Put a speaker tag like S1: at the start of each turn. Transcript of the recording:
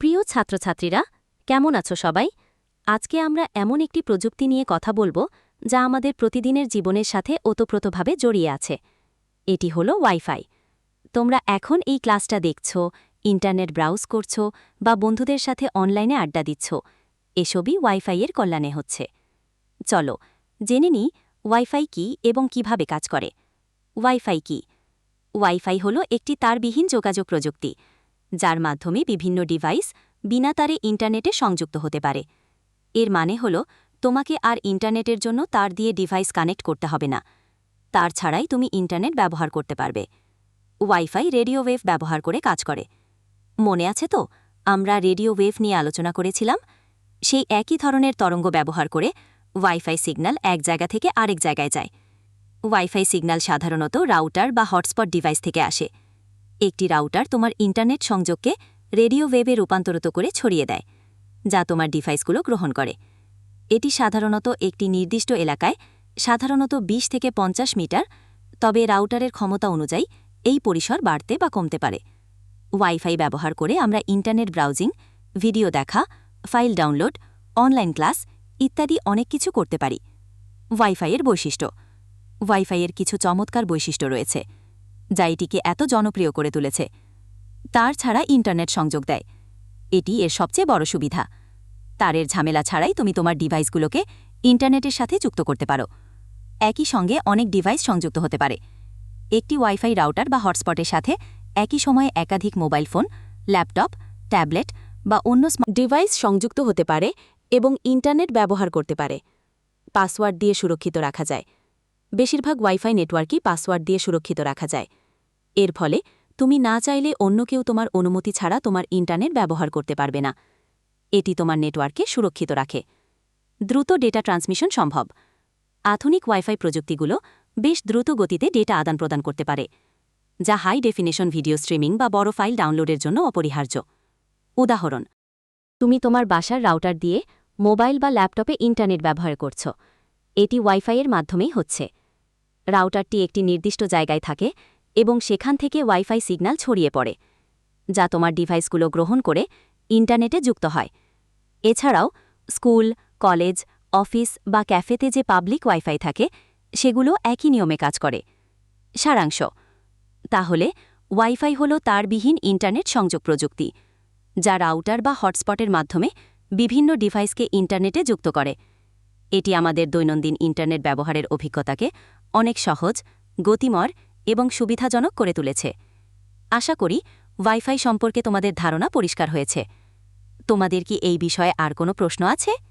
S1: প্রিয় ছাত্রছাত্রীরা, কেমন আছো সবাই? আজকে আমরা এমন একটি প্রযুক্তি নিয়ে কথা বলব যা আমাদের প্রতিদিনের জীবনের সাথে ওতপ্রোতভাবে জড়িয়ে আছে। এটি হলো ওয়াইফাই। তোমরা এখন এই ক্লাসটা দেখছ, ইন্টারনেট ব্রাউজ করছ বা বন্ধুদের সাথে অনলাইনে আড্ডা দিচ্ছ। এসবই ওয়াইফাইয়ের কল্যাণে হচ্ছে। চলো, জেনে নিই ওয়াইফাই কি এবং কীভাবে কাজ করে। ওয়াইফাই কি? ওয়াইফাই হল একটি তারবিহীন যোগাযোগ প্রযুক্তি। যার মাধ্যমে বিভিন্ন ডিভাইস বিনা তারে ইন্টারনেটে সংযুক্ত হতে পারে। এর মানে হল, তোমাকে আর ইন্টারনেটের জন্য তার দিয়ে ডিভাইস কানেক্ট করতে হবে না। তার ছাড়াই তুমি ইন্টারনেট ব্যবহার করতে পারবে। ওয়াইফাই রেডিও ওয়েভ ব্যবহার করে কাজ করে। মনে আছে তো, আমরা রেডিও ওয়েভ নিয়ে আলোচনা করেছিলাম? সেই একই ধরনের তরঙ্গ ব্যবহার করে ওয়াইফাই সিগন্যাল এক জায়গা থেকে আরেক জায়গায় যায়। ওয়াইফাই সিগন্যাল সাধারণত রাউটার বা হটস্পট ডিভাইস থেকে আসে। একটি রাউটার তোমার ইন্টারনেট সংযোগকে রেডিও ওয়েবে রূপান্তরিত করে ছড়িয়ে দেয়, যা তোমার ডিভাইসগুলো গ্রহণ করে। এটি সাধারণত একটি নির্দিষ্ট এলাকায় সাধারণত ২০ থেকে পঞ্চাশ মিটার, তবে রাউটারের ক্ষমতা অনুযায়ী এই পরিসর বাড়তে বা কমতে পারে। ওয়াইফাই ব্যবহার করে আমরা ইন্টারনেট ব্রাউজিং, ভিডিও দেখা, ফাইল ডাউনলোড, অনলাইন ক্লাস ইত্যাদি অনেক কিছু করতে পারি। ওয়াইফাইয়ের বৈশিষ্ট্য। ওয়াইফাইয়ের কিছু চমৎকার বৈশিষ্ট্য রয়েছে। যা এটিকে এত জনপ্রিয় করে তুলেছে। তার ছাড়া ইন্টারনেট সংযোগ দেয়। এটি এর সবচেয়ে বড় সুবিধা। তারের ঝামেলা ছাড়াই তুমি তোমার ডিভাইসগুলোকে ইন্টারনেটের সাথে যুক্ত করতে পারো। একই সঙ্গে অনেক ডিভাইস সংযুক্ত হতে পারে। একটি ওয়াইফাই রাউটার বা হটস্পটের সাথে একই সময়ে একাধিক মোবাইল ফোন, ল্যাপটপ, ট্যাবলেট বা অন্য ডিভাইস সংযুক্ত হতে পারে এবং ইন্টারনেট ব্যবহার করতে পারে। পাসওয়ার্ড দিয়ে সুরক্ষিত রাখা যায়। বেশিরভাগ ওয়াইফাই নেটওয়ার্কই পাসওয়ার্ড দিয়ে সুরক্ষিত রাখা যায়। এর ফলে তুমি না চাইলে অন্য কেউ তোমার অনুমতি ছাড়া তোমার ইন্টারনেট ব্যবহার করতে পারবে না। এটি তোমার নেটওয়ার্ককে সুরক্ষিত রাখে। দ্রুত ডেটা ট্রান্সমিশন সম্ভব। আধুনিক ওয়াইফাই প্রযুক্তিগুলো বেশ দ্রুত গতিতে ডেটা আদান প্রদান করতে পারে, যা হাই ডেফিনেশন ভিডিও স্ট্রিমিং বা বড় ফাইল ডাউনলোডের জন্য অপরিহার্য। উদাহরণ, তুমি তোমার বাসার রাউটার দিয়ে মোবাইল বা ল্যাপটপে ইন্টারনেট ব্যবহার করছ। এটি ওয়াইফাইয়ের মাধ্যমেই হচ্ছে। রাউটারটি একটি নির্দিষ্ট জায়গায় থাকে এবং সেখান থেকে ওয়াইফাই সিগন্যাল ছড়িয়ে পড়ে, যা তোমার ডিভাইসগুলো গ্রহণ করে ইন্টারনেটে যুক্ত হয়। এছাড়াও, স্কুল, কলেজ, অফিস বা ক্যাফেতে যে পাবলিক ওয়াইফাই থাকে, সেগুলো একই নিয়মে কাজ করে। সারাংশ, তাহলে ওয়াইফাই হল তারবিহীন ইন্টারনেট সংযোগ প্রযুক্তি, যা রাউটার বা হটস্পটের মাধ্যমে বিভিন্ন ডিভাইসকে ইন্টারনেটে যুক্ত করে। এটি আমাদের দৈনন্দিন ইন্টারনেট ব্যবহারের অভিজ্ঞতাকে অনেক সহজ গতিমর এবং সুবিধাজনক করে তুলেছে। আশা করি ওয়াইফাই সম্পর্কে তোমাদের ধারণা পরিষ্কার হয়েছে। তোমাদের কি এই বিষয়ে আর কোনো প্রশ্ন আছে?